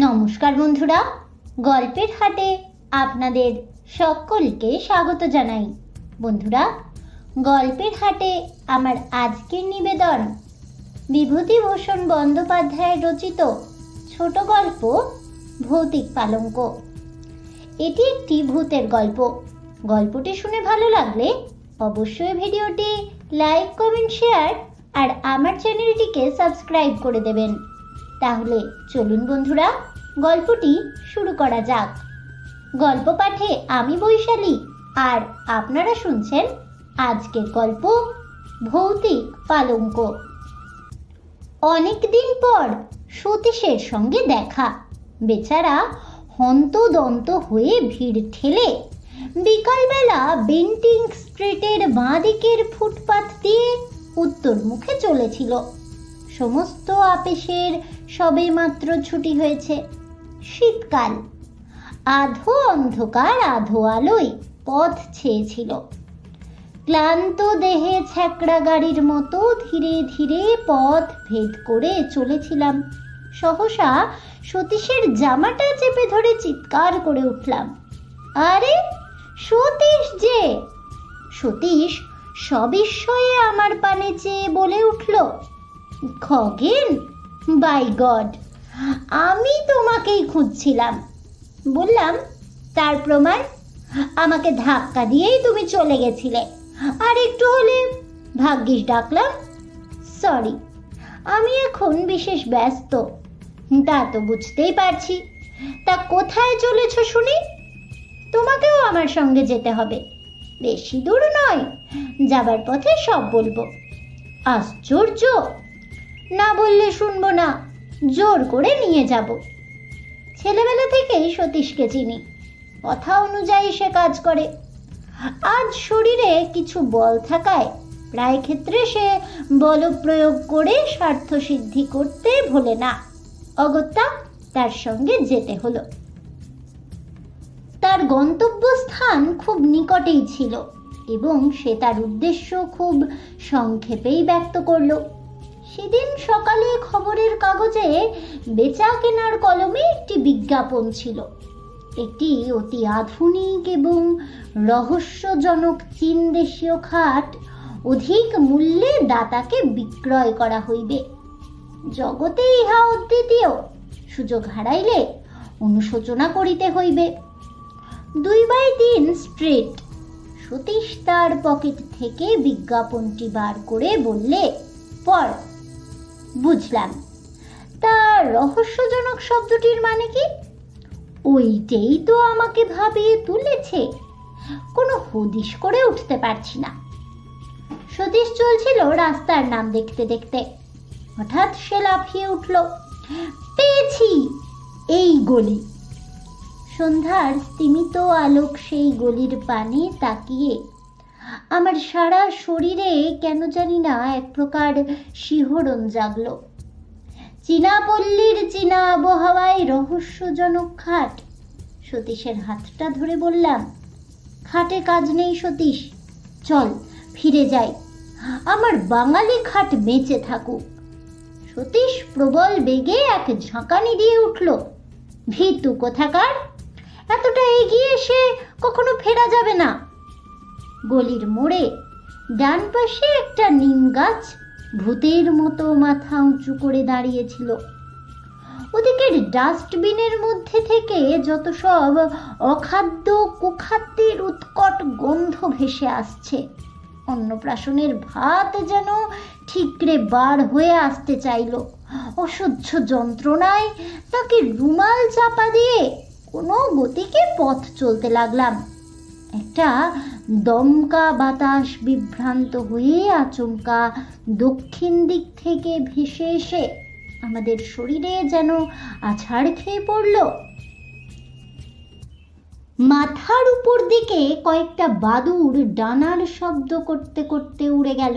নমস্কার বন্ধুরা, গল্পের হাটে আপনাদের সকলকে স্বাগত জানাই। বন্ধুরা, গল্পের হাটে আমার আজকের নিবেদন, বিভূতিভূষণ বন্দ্যোপাধ্যায়ের রচিত ছোট গল্প, ভৌতিক পালঙ্ক। এটি একটি ভূতের গল্প। গল্পটি শুনে ভালো লাগলে অবশ্যই ভিডিওটি লাইক, কমেন্ট, শেয়ার আর আমার চ্যানেলটিকে সাবস্ক্রাইব করে দেবেন। তাহলে চলুন বন্ধুরা, গল্পটি শুরু করা যাক। গল্প পাঠে আমি বৈশালী, আর আপনারা শুনছেন আজকের গল্প ভৌতিক পালঙ্ক। অনেকদিন পর সতীশের সঙ্গে দেখা। বেচারা হন্তদন্ত হয়ে ভিড় ঠেলে বিকালবেলা বেন্টিং স্ট্রিটের বাঁ দিকের ফুটপাথ দিয়ে উত্তর মুখে চলেছিল। সমস্ত আপিসের সবে মাত্র ছুটি হয়েছে। শীতকাল। আধো অন্ধকার, আধো আলোয় পথ ছেয়েছিল। ক্লান্ত দেহে ছ্যাকড়া গাড়ির মতো ধীরে ধীরে পথ ভেদ করে চলেছিলাম। সহসা সতীশের জামাটা চেপে ধরে চিৎকার করে উঠলাম। আরে, সতীশ যে? সতীশ সবিস্ময়ে আমার পানে চেয়ে বলে উঠল খগেন বাই গড আমি তোমাকেই খুঁজছিলাম। বললাম, তার প্রমাণ? আমাকে ধাক্কা দিয়েই তুমি চলে গেছিলে। আর একটু হলে ভাগ্যিস ডাকলাম সরি আমি এখন বিশেষ ব্যস্ত। তা তো বুঝতেই পারছি। তা কোথায় চলেছ শুনি? তোমাকেও আমার সঙ্গে যেতে হবে। বেশি দূর নয়, যাবার পথে সব বলব। আশ্চর্য! না বললে শুনব না। জোর করে নিয়ে যাব। ছেলেবেলা থেকেই সতীশকে চিনি। কথা অনুযায়ী সে কাজ করে। আজ শরীরে কিছু বল থাকায় প্রায় ক্ষেত্রে সে বল প্রয়োগ করে স্বার্থ সিদ্ধি করতে ভোলে না। অগত্যা তার সঙ্গে যেতে হলো। তার গন্তব্যস্থান খুব নিকটেই ছিল এবং সে তার উদ্দেশ্য খুব সংক্ষেপেই ব্যক্ত করল। সেদিন সকালে খবরের কাগজে বেচা কেনার কলমে একটি বিজ্ঞাপন ছিল। একটি অতি আধুনিক এবং রহস্যজনক চীন দেশীয় খাট অধিক মূল্যে দাতাকে বিক্রয় করা হইবে। জগতে ইহা অদ্বিতীয়। সুযোগ হারাইলে অনুশোচনা করিতে হইবে। দুই বাই তিন স্ট্রিট। সতীশ তার পকেট থেকে বিজ্ঞাপনটি বার করে বললে, পড়। বুঝলাম। তা রহস্যজনক শব্দটির মানে কি? ওইটাই তো আমাকে ভাবিয়ে তুলেছে। কোনো হদিশ করে উঠতে পারছি না। সতীশ চলছিল রাস্তার নাম দেখতে দেখতে। হঠাৎ সে লাফিয়ে উঠল, পেয়েছি এই গলি। সন্ধ্যার স্তিমিত আলোক সেই গলির পানে তাকিয়ে আমার সারা শরীরে কেন জানি না এক প্রকার শিহরণ জাগলো। চীনা পল্লীর চীনা আবহাওয়ায় রহস্যজনক খাট। সতীশের হাতটা ধরে বললাম, খাটে কাজ নেই সতীশ, চল ফিরে যাই। আমার বাঙালি খাট বেঁচে থাকুক। সতীশ প্রবল বেগে এক ঝাঁকানি দিয়ে উঠল, ভিতু কোথাকার? এতটা এগিয়ে এসে কখনো ফেরা যাবে না। গলির মোড়ে। ডান পাশে একটা নিম গাছ ভূতের মতো মাথা উঁচু করে দাঁড়িয়েছিল। ওদিকের ডাস্টবিনের মধ্যে থেকে যত সব অখাদ্য কুখাদ্যের উৎকট গন্ধ ভেসে আসছে। অন্নপ্রাশনের ভাত যেন ঠিকরে বার হয়ে আসতে চাইল। অসহ্য যন্ত্রণায় তাকে রুমাল চাপা দিয়ে কোনো গতিকে পথ চলতে লাগলাম। একটা দমকা বাতাস বিভ্রান্ত হয়ে আচমকা দক্ষিণ দিক থেকে ভেসে এসে আমাদের শরীরে যেন আছাড় খেয়ে পড়ল। মাথার উপর দিকে কয়েকটা বাদুর ডানার শব্দ করতে করতে উড়ে গেল।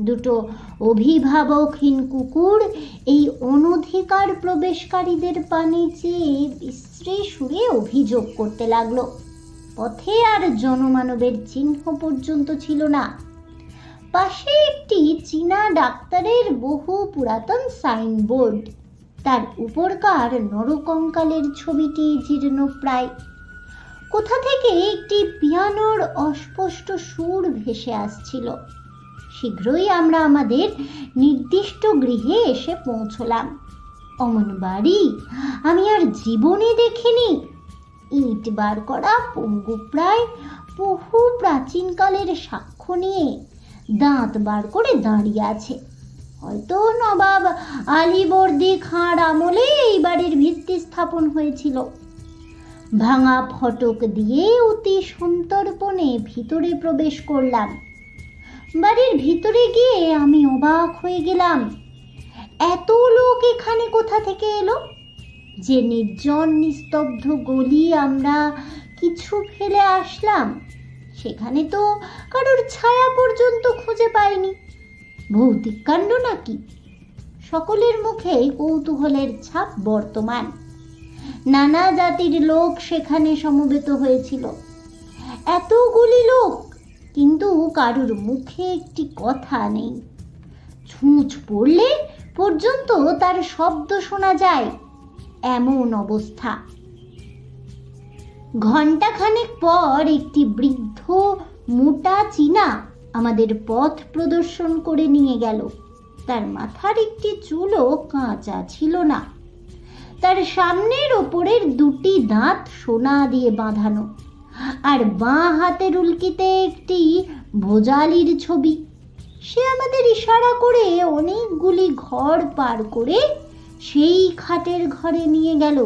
দুটো অভিভাবকহীন কুকুর এই অনধিকার প্রবেশকারীদের পানি চেয়ে বিশ্রী সুরে অভিযোগ করতে লাগল। পথে আর জনমানবের চিহ্ন পর্যন্ত ছিল না। পাশে একটি চীনা ডাক্তারের বহু পুরাতন সাইনবোর্ড। তার উপরকার নরকঙ্কালের ছবিটি জীর্ণ প্রায়। কোথা থেকে একটি পিয়ানোর অস্পষ্ট সুর ভেসে আসছিল। শীঘ্রই আমরা আমাদের নির্দিষ্ট গৃহে এসে পৌঁছলাম। অমন বাড়ি আমি আর জীবনে দেখিনি। ইট বার করা পঙ্গু প্রায় বহু প্রাচীনকালের সাক্ষ্য নিয়ে দাঁত বার করে দাঁড়িয়ে আছে। হয়তো নবাব আলিবর্দি খাঁর আমলে এই বাড়ির ভিত্তি স্থাপন হয়েছিল। ভাঙা ফটক দিয়ে অতি সন্তর্পণে ভিতরে প্রবেশ করলাম। বাড়ির ভিতরে গিয়ে আমি অবাক হয়ে গেলাম। এত লোক এখানে কোথা থেকে এলো? যে নির্জন নিস্তব্ধ গলি আমরা কিছু ফেলে আসলাম, সেখানে তো কারোর ছায়া পর্যন্ত খুঁজে পাইনি। ভৌতিক কাণ্ড নাকি? সকলের মুখে কৌতূহলের ছাপ বর্তমান। নানা জাতির লোক সেখানে সমবেত হয়েছিল। এতগুলি লোক, কিন্তু কারুর মুখে একটি কথা নেই। ছুঁচ পড়লে পর্যন্ত তার শব্দ শোনা যায়। এমন অবস্থা। ঘণ্টাখানেক পর একটি বৃদ্ধ মোটা চীনা আমাদের পথ প্রদর্শন করে নিয়ে গেল। তার মাথার একটি চুলও কাঁচা ছিল না। তার সামনের ওপরের দুটি দাঁত সোনা দিয়ে বাঁধানো আর বাঁ হাতের উল্কিতে একটি ভোজালির ছবি। সে আমাদের ইশারা করে অনেকগুলি ঘর পার করে সেই খাটের ঘরে নিয়ে গেল।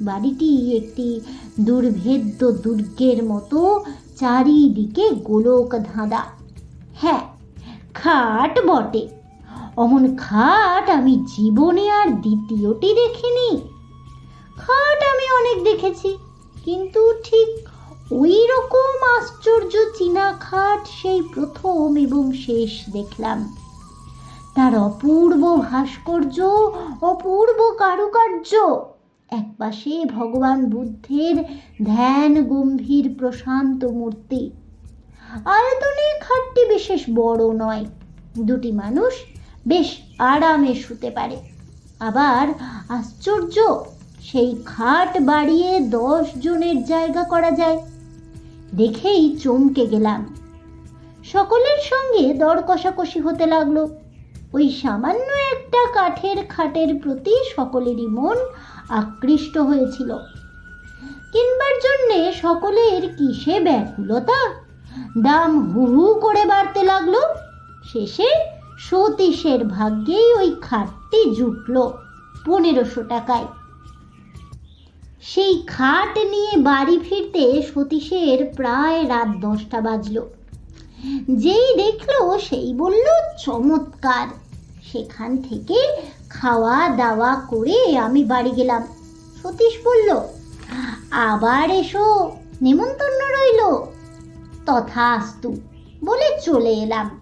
বাড়িটি একটি দুর্ভেদ্য দুর্গের মতো, চারিদিকে গোলক ধাঁধা। হ্যাঁ খাট বটে। অমন খাট আমি জীবনে আর দ্বিতীয়টি দেখিনি। খাট আমি অনেক দেখেছি, কিন্তু ঠিক ওই রকম আশ্চর্য চীনা খাট সেই প্রথম এবং শেষ দেখলাম। তার অপূর্ব ভাস্কর্য, অপূর্ব কারুকার্য। একপাশে ভগবান বুদ্ধের ধ্যান গম্ভীর প্রশান্ত মূর্তি। আয়তনে খাটটি বিশেষ বড় নয়। দুটি মানুষ বেশ আরামে শুতে পারে। আবার আশ্চর্য, সেই খাট বাড়িয়ে দশ জনের জায়গা করা যায়। দেখেই চমকে গেলাম। সকলের সঙ্গে দর কষাকষি হতে লাগল। ওই সামান্য একটা কাঠের খাটের প্রতি সকলেরই মন আকৃষ্ট হয়েছিল। কিনবার জন্যে সকলের কিসে ব্যাকুলতা? দাম হু হু করে বাড়তে লাগল। শেষে সতীশের ভাগ্যেই ওই খাটটি জুটল পনেরোশো টাকায়। সেই খাট নিয়ে বাড়ি ফিরতে সতীশের প্রায় রাত দশটা বাজলো। যেই দেখল, সেই বলল, চমৎকার। সেখান থেকে খাওয়া দাওয়া করে আমি বাড়ি গেলাম। সতীশ বলল, আবার এসো। নেমন্তন্ন রইল। তথাস্তু বলে চলে এলাম।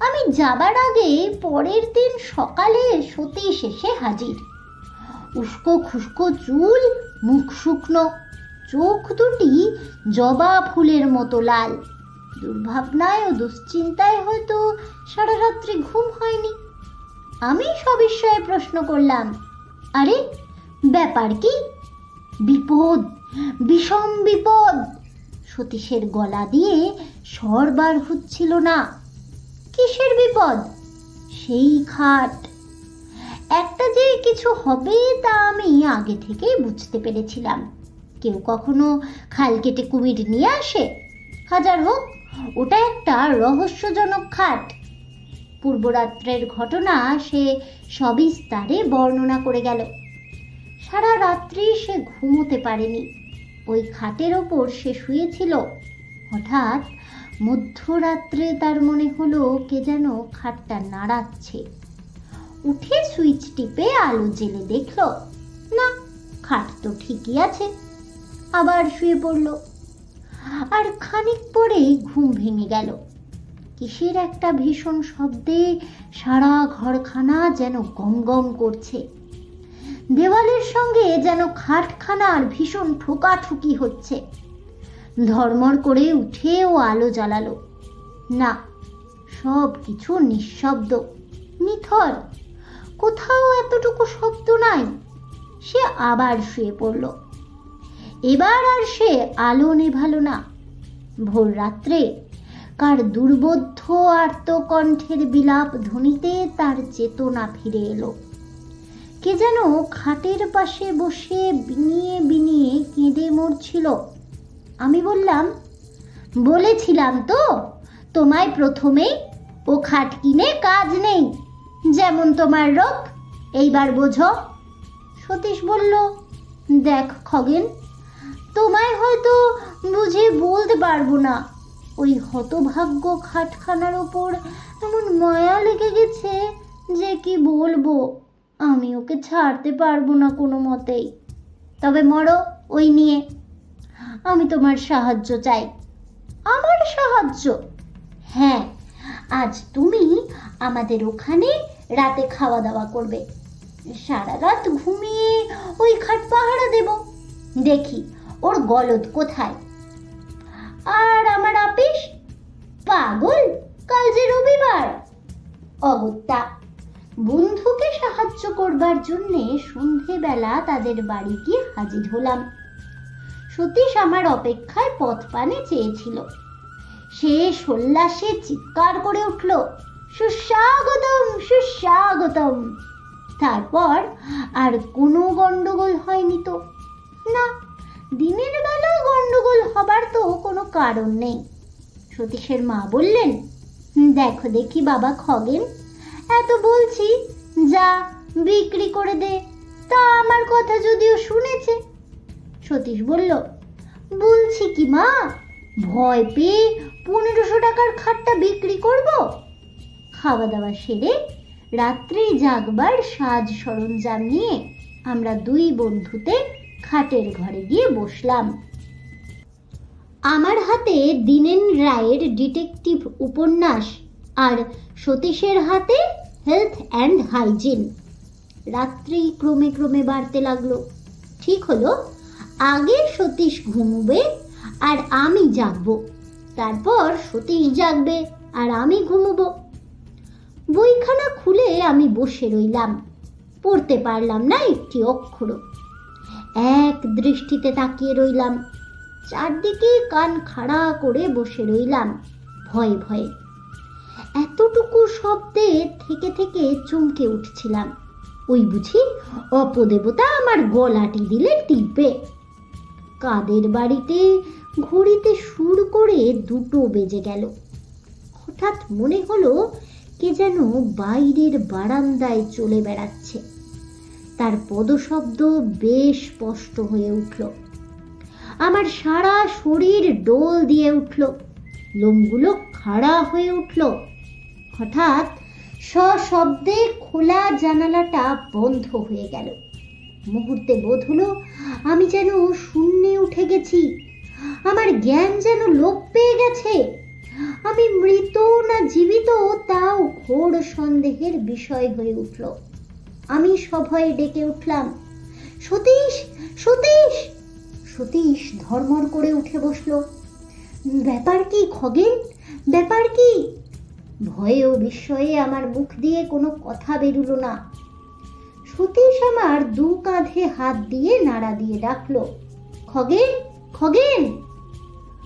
আমি যাবার আগে পরের দিন সকালে সতীশ এসে হাজির। উস্কো খুস্কো চুল, মুখ শুকনো, চোখ দুটি জবা ফুলের মতো লাল। দুর্ভাবনায় ও দুশ্চিন্তায় হয়তো সারা রাত্রি ঘুম হয়নি। আমি সবিস্ময়ে প্রশ্ন করলাম, আরে, ব্যাপার কি? বিপদ, বিষম বিপদ। সতীশের গলা দিয়ে স্বর বার হচ্ছিল না। কিসের বিপদ? সেই খাট। একটা যে কিছু হবে তা আমি আগে থেকেই বুঝতে পেরেছিলাম। কেউ কখনো খাল কেটে কুমির নিয়ে আসে। হাজার হোক ওটা একটা রহস্যজনক খাট। পূর্বরাত্রের ঘটনা সে সবিস্তারে বর্ণনা করে গেল। সারা রাত্রি সে ঘুমোতে পারেনি। ওই খাটের ওপর সে শুয়েছিল। হঠাৎ মধ্যরাত্রে তার মনে হলো কে যেন খাটটা নাড়াচ্ছে। উঠে সুইচ টিপে আলো জেলে দেখল, না, খাট তো ঠিকই আছে। আবার শুয়ে পড়ল। আর খানিক পরেই ঘুম ভেঙে গেল। কিসের একটা ভীষণ শব্দে সারা ঘরখানা যেন গম গম করছে। দেওয়ালের সঙ্গে যেন খাটখানার ভীষণ ঠোকাঠুকি হচ্ছে। ধর্মর করে উঠে ও আলো জ্বালালো। না, সব কিছু নিঃশব্দ, নিথর। কোথাও এতটুকু শব্দ নাই, সে আবার শুয়ে পড়ল। এবার আর সে আলো নেভালো না। ভোর রাত্রে কার দুর্বোধ্য আর্তকণ্ঠের বিলাপ ধ্বনিতে তার চেতনা ফিরে এলো। কে যেন খাটের পাশে বসে বিনিয়ে বিনিয়ে কেঁদে মরছিল। আমি বললাম, বলেছিলাম তো, তোমায় প্রথমেই ও খাট কিনে কাজ নেই। যেমন তোমার রোগ, এইবার বোঝো। সতীশ বলল, দেখ খগেন তোমায় হয়তো বুঝে বলতে পারব না। ওই হতভাগ্য খাটখানার ওপর এমন মায়া লেগে গেছে যে কি বলব, আমি ওকে ছাড়তে পারব না কোনো মতেই। তবে মরো, ওই নিয়ে। আমি তোমার সাহায্য চাই। আমার সাহায্য? হ্যাঁ আজ তুমি আমাদের ওখানে রাতে খাওয়া দাওয়া করবে। সারা রাত ঘুমিয়ে ওই খাট পাহারা দেব। দেখি ওর গলদ কোথায়? আর আমার আপিস? পাগল, কাল যে রবিবার। অগত্যা, বন্ধুকে সাহায্য করবার জন্যে সন্ধেবেলা তাদের বাড়ি গিয়ে হাজির হলাম। সতীশ আমার অপেক্ষায় পথ পানে চেয়েছিল। সে সোল্লাসে চিৎকার করে উঠল, সুস্বাগতম সুস্বাগতম। তারপর আর কোনো গন্ডগোল হয়নি তো? না দিনের বেলা গন্ডগোল হবার তো কোনো কারণ নেই। সতীশের মা বললেন, দেখো দেখি বাবা খগেন, এত বলছি, যা বিক্রি করে দে, তা আমার কথা যদিও শুনেছে। সতীশ বলল, বলছি কি মা, ভয় পেয়ে পনেরোশো টাকার খাটটা বিক্রি করব? খাওয়া দাওয়া সেরে রাত্রি জাগবার সাজ সরঞ্জাম নিয়ে আমরা দুই বন্ধুতে খাটের ঘরে গিয়ে বসলাম। আমার হাতে দিনেন রায়ের ডিটেকটিভ উপন্যাস আর সতীশের হাতে হেলথ অ্যান্ড হাইজিন। রাত্রি ক্রমে ক্রমে বাড়তে লাগল। ঠিক হলো, আগে সতীশ ঘুমবে আর আমি জাগবো। তারপর সতীশ জাগবে আর আমি ঘুমবো। বইখানা খুলে আমি বসে রইলাম। পড়তে পারলাম না একটি অক্ষরও। এক দৃষ্টিতে তাকিয়ে রইলাম। চারদিকে কান খাড়া করে বসে রইলাম, ভয়ে ভয়ে। এতটুকু শব্দে থেকে থেকে চমকে উঠছিলাম। ওই বুঝি অপদেবতা আমার গলাটি দিলে টিপে কাদের বাড়িতে ঘড়িতে সুর করে দুটো বেজে গেল। হঠাৎ মনে হলো কে যেন বাইরের বারান্দায় চলে বেড়াচ্ছে। তার পদশব্দ বেশ স্পষ্ট হয়ে উঠল। আমার সারা শরীর ডোল দিয়ে উঠল। লোমগুলো খাড়া হয়ে উঠল। হঠাৎ সশব্দে খোলা জানালাটা বন্ধ হয়ে গেল। মুহূর্তে বোধ হলো আমি যেন শূন্যে উঠে গেছি। আমার জ্ঞান যেন লোপ পেয়ে গেছে। আমি মৃত না জীবিত, তাও ঘোর সন্দেহের বিষয় হয়ে উঠল। আমি সভয়ে ডেকে উঠলাম। সতীশ সতীশ! সতীশ ধর্মর করে উঠে বসল। ব্যাপার কি, খগেন? ব্যাপার কি? ভয়ে ও বিস্ময়ে আমার মুখ দিয়ে কোনো কথা বেরুলো না। সতীশ আমার দু কাঁধে হাত দিয়ে নাড়া দিয়ে ডাকল, খগেন খগেন!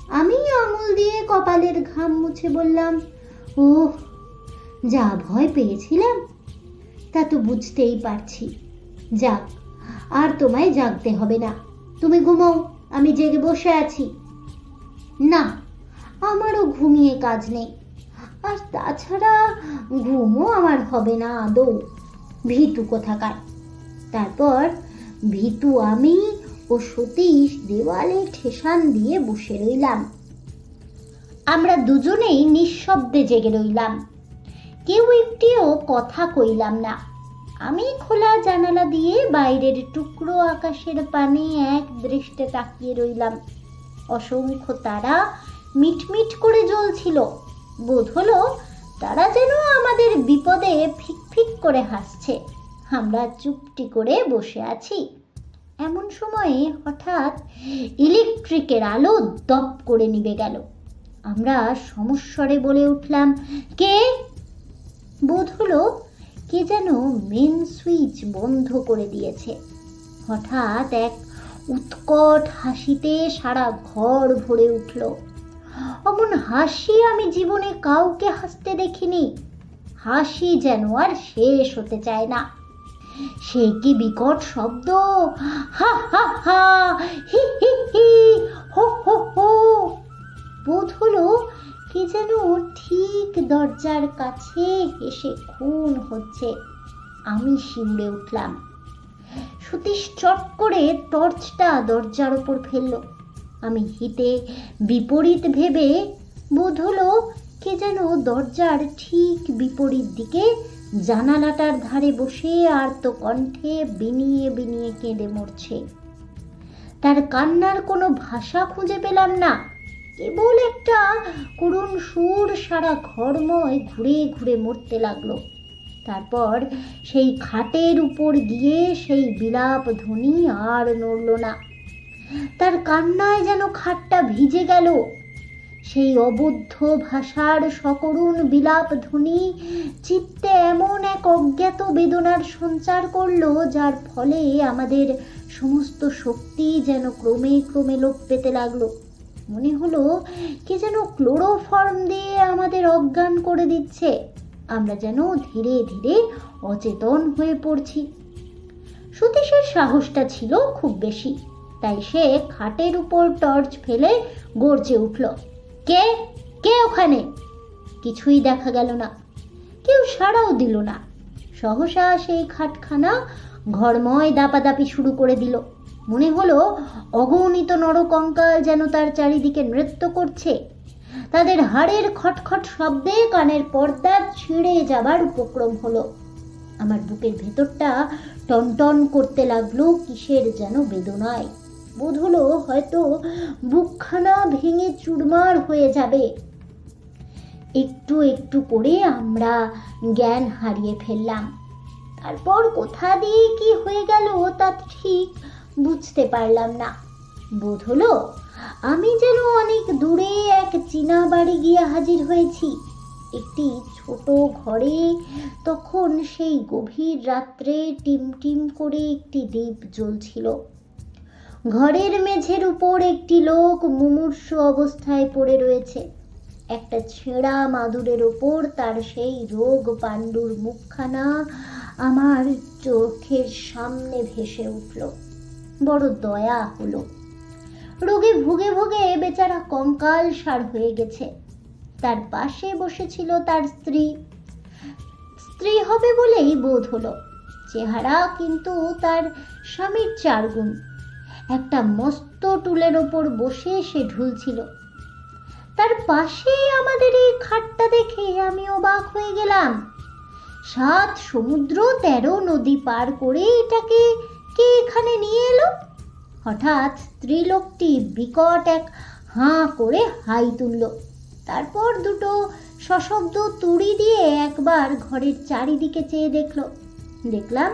আমি আঙুল দিয়ে কপালের ঘাম মুছে বললাম ও যা ভয় পেয়েছিলাম। তা তো বুঝতেই পারছি। যাক, আর তোমায় জাগতে হবে না। তুমি ঘুমাও, আমি জেগে বসে আছি। না, আমারও ঘুমিয়ে কাজ নেই। আর তাছাড়া ঘুমও আমার হবে না আদৌ। ভীতু কোথাকার? তারপর ভীতু, আমি ও সতীশ দেওয়ালে ঠেসান দিয়ে বসে রইলাম। আমরা দুজনেই নিঃশব্দে জেগে রইলাম। কেউ একটিও কথা কইলাম না। আমি খোলা জানালা দিয়ে বাইরের টুকরো আকাশের পানে এক দৃষ্টে তাকিয়ে রইলাম। অসংখ্য তারা মিটমিট করে জ্বলছিল। বোধ হলো তারা যেন আমাদের বিপদে ফিক ফিক করে হাসছে। আমরা চুপটি করে বসে আছি। এমন সময়ে হঠাৎ ইলেকট্রিকের আলো দপ করে নিভে গেল। আমরা সমস্বরে বলে উঠলাম, কে? বোধ হলো কে যেন মেন সুইচ বন্ধ করে দিয়েছে। হঠাৎ এক উৎকট হাসিতে সারা ঘর ভরে উঠল। অমন হাসি আমি জীবনে কাউকে হাসতে দেখিনি। হাসি যেন আর শেষ হতে চায় না। সে কি বিকট শব্দ? হা হা হা, হি হি হি, হো হো হো। বোধ হলো কে যেন ঠিক দরজার কাছে এসে খুন হচ্ছে। আমি শিউরে উঠলাম। সতীশ চট করে টর্চটা দরজার ওপর ফেলল। আমি হিতে বিপরীত ভেবে বোধ হলো কে যেন দরজার ঠিক বিপরীত দিকে জানালাটার ধারে বসে আর তো কণ্ঠে বিনিয়ে বিনিয়ে কেঁদে মরছে। তার কান্নার কোনো ভাষা খুঁজে পেলাম না। কেবল একটা করুণ সুর সারা ঘরময় ঘুরে ঘুরে মরতে লাগল। তারপর সেই খাটের উপর গিয়ে সেই বিলাপ ধ্বনি আর নড়ল না। তার কান্নায় যেন খাটটা ভিজে গেল। সেই অবুদ্ধ ভাষার সকরুণ বিলাপ ধ্বনি চিত্তে এমন এক অজ্ঞাত বেদনার সঞ্চার করল, যার ফলে আমাদের সমস্ত শক্তি যেন ক্রমে ক্রমে লোপ পেতে লাগল। মনে হলো কে যেন ক্লোরোফর্ম দিয়ে আমাদের অজ্ঞান করে দিচ্ছে। আমরা যেন ধীরে ধীরে অচেতন হয়ে পড়ছি। সতীশের সাহসটা ছিল খুব বেশি, তাই সে খাটের উপর টর্চ ফেলে গর্জে উঠল, কে? কে ওখানে? কিছুই দেখা গেল না, কেউ সাড়াও দিল না। সহসা সেই খাটখানা ঘরময় দাপাদাপি শুরু করে দিল। মনে হলো অগণিত নরকঙ্কাল যেন তার চারিদিকে নৃত্য করছে। তাদের হাড়ের খটখট শব্দে কানের পর্দা ছিঁড়ে যাবার উপক্রম হলো। আমার বুকের ভেতরটা টনটন করতে লাগল কিসের যেন বেদনায়। বোধ হলো হয়তো বুকখানা ভেঙে চুরমার হয়ে যাবে। একটু একটু করে আমরা জ্ঞান হারিয়ে ফেললাম। তারপর কোথা দিয়ে কি হয়ে গেল তা ঠিক বুঝতে পারলাম না। বোধ হলো আমি যেন অনেক দূরে এক চীনা বাড়ি গিয়ে হাজির হয়েছি। একটি ছোট ঘরে তখন সেই গভীর রাত্রে টিম টিম করে একটি দ্বীপ জ্বলছিল। ঘরের মেঝের উপর একটি লোক মুমূর্ষ অবস্থায় পড়ে রয়েছে। একটা ছেঁড়া মাদুরের ওপর তার সেই রোগ পাণ্ডুর মুখখানা আমার চোখের সামনে ভেসে উঠল। বড় দয়া হলো। রোগে ভুগে ভুগে বেচারা কঙ্কাল সার হয়ে গেছে। তার পাশে বসেছিল তার স্ত্রী। স্ত্রী হবে বলেই বোধ হলো। চেহারা কিন্তু তার স্বামীর চার গুণ। একটা মস্ত টুলের ওপর বসে সে ঢুলছিল। তার পাশেই আমাদের এই খাটটা দেখে আমি অবাক হয়ে গেলাম। সাত সমুদ্র তেরো নদী পার করে এটাকে কে এখানে নিয়ে এলো? হঠাৎ স্ত্রীলোকটি বিকট এক হাঁ করে হাই তুলল। তারপর দুটো সশব্দ তুড়ি দিয়ে একবার ঘরের চারিদিকে চেয়ে দেখল। দেখলাম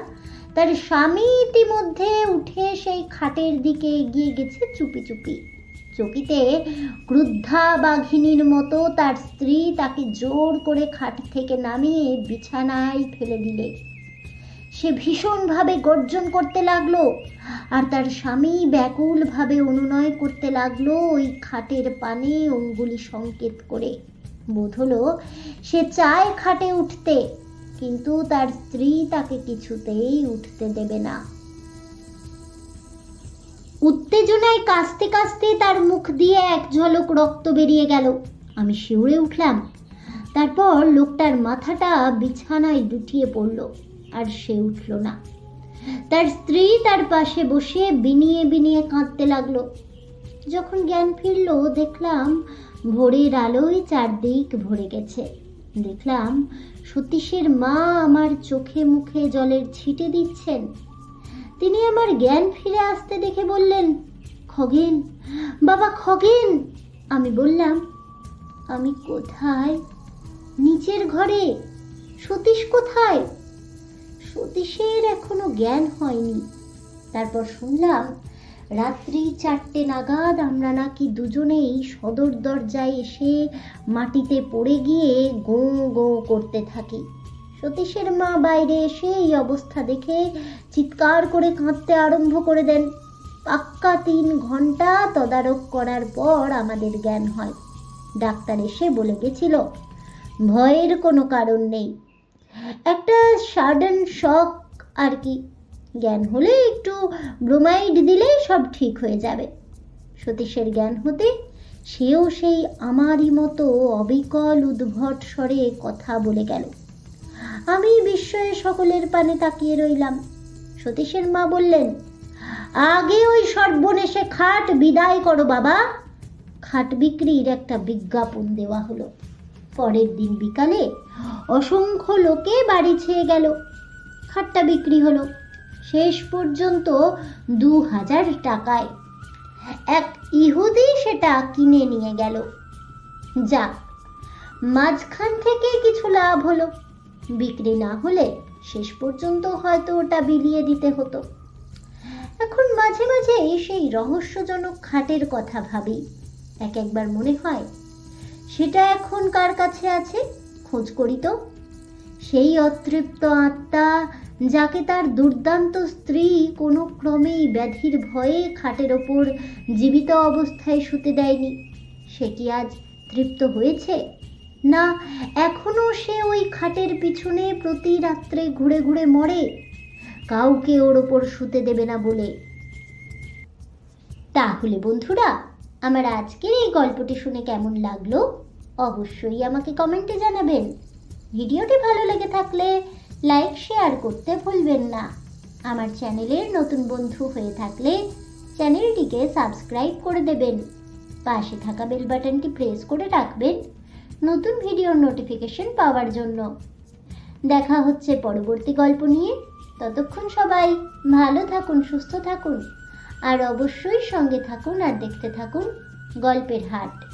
তার স্বামী ইতিমধ্যে উঠে সেই খাটের দিকে এগিয়ে গেছে চুপি চুপি। চকিতে ক্রুদ্ধা বাঘিনীর মতো তার স্ত্রী তাকে জোর করে খাট থেকে নামিয়ে বিছানায় ফেলে দিলে। সে ভীষণভাবে গর্জন করতে লাগল, আর তার স্বামী ব্যাকুলভাবে অনুনয় করতে লাগল ওই খাটের পানে অঙ্গুলি সংকেত করে। বোধ হলো সে চায় খাটে উঠতে, কিন্তু তার স্ত্রী তাকে কিছুতেই উঠতে দেবে না। উত্তেজনায় কাস্তে কাস্তে তার মুখ দিয়ে এক ঝলক রক্ত বেরিয়ে গেল। আমি শিউরে উঠলাম। তারপর লোকটার মাথাটা বিছানায় লুটিয়ে পড়ল। আর সে উঠল না। তার স্ত্রী তার পাশে বসে বিনিয়ে বিনিয়ে কাঁদতে লাগল। যখন জ্ঞান ফিরল, দেখলাম ভোরের আলোয় চারদিক ভরে গেছে। দেখলাম সতীশের মা আমার চোখে মুখে জলের ছিটে দিচ্ছেন। তিনি আমার জ্ঞান ফিরে আসতে দেখে বললেন, খগেন, বাবা খগেন! আমি বললাম, আমি কোথায়? নিচের ঘরে? সতীশ কোথায়? সতীশের এখনও জ্ঞান হয়নি। তারপর শুনলাম, রাত্রি চারটে নাগাদ আমরা নাকি দুজনেই সদর দরজায় এসে মাটিতে পড়ে গিয়ে গো গো করতে থাকি। সতীশের মা বাইরে এসে এই অবস্থা দেখে চিৎকার করে কাঁদতে আরম্ভ করে দেন। পাক্কা তিন ঘণ্টা তদারক করার পর আমাদের জ্ঞান হয়। ডাক্তার এসে বলে গেছিল, ভয়ের কোনো কারণ নেই। একটা সাডেন শক আর কি। জ্ঞান হলে একটু ব্রোমাইড দিলেই সব ঠিক হয়ে যাবে। সতীশের জ্ঞান হতে সেও সেই আমারই মতো অবিকল উদ্ভট স্বরে কথা বলে গেল। আমি বিস্ময়ে সকলের পানে তাকিয়ে রইলাম। সতীশের মা বললেন, আগে ওই সর্বনেশে খাট বিদায় করো বাবা। খাট বিক্রির একটা বিজ্ঞাপন দেওয়া হলো। পরের দিন বিকালে অসংখ্য লোকে বাড়ি ছেয়ে গেল। খাটটা বিক্রি হলো। শেষ পর্যন্ত দু হাজার টাকায়। এক ইহুদি সেটা কিনে নিয়ে গেল। যাক, মাঝখান থেকে কিছু লাভ হলো। বিক্রি না হলে শেষ পর্যন্ত হয়তো ওটা বিলিয়ে দিতে হতো। এখন মাঝে মাঝে সেই রহস্যজনক খাটের কথা ভাবি। এক একবার মনে হয়, সেটা এখন কার কাছে আছে? খোঁজ করি তো। সেই অতৃপ্ত আত্মা যাকে তার দুর্দান্ত স্ত্রী কোনো ক্রমেই ব্যাধির ভয়ে খাটের ওপর জীবিত অবস্থায় শুতে দেয়নি। সে কি আজ তৃপ্ত হয়েছে? না, এখনও সে ওই খাটের পিছনে প্রতি রাত্রে ঘুরে ঘুরে মরে। কাউকে ওর ওপর শুতে দেবে না বলে। তাহলে বন্ধুরা, আমার আজকের এই গল্পটি শুনে কেমন লাগল? অবশ্যই আমাকে কমেন্টে জানাবেন। ভিডিওটি ভালো লেগে থাকলে লাইক, শেয়ার করতে ভুলবেন না। আমার চ্যানেলের নতুন বন্ধু হয়ে থাকলে চ্যানেলটিকে সাবস্ক্রাইব করে দেবেন। পাশে থাকা বেল বাটনটি প্রেস করে রাখবেন নতুন ভিডিওর নোটিফিকেশন পাওয়ার জন্য। দেখা হচ্ছে পরবর্তী গল্প নিয়ে। ততক্ষণ সবাই ভালো থাকুন, সুস্থ থাকুন। আর অবশ্যই সঙ্গে থাকুন আর দেখতে থাকুন গল্পের হাট।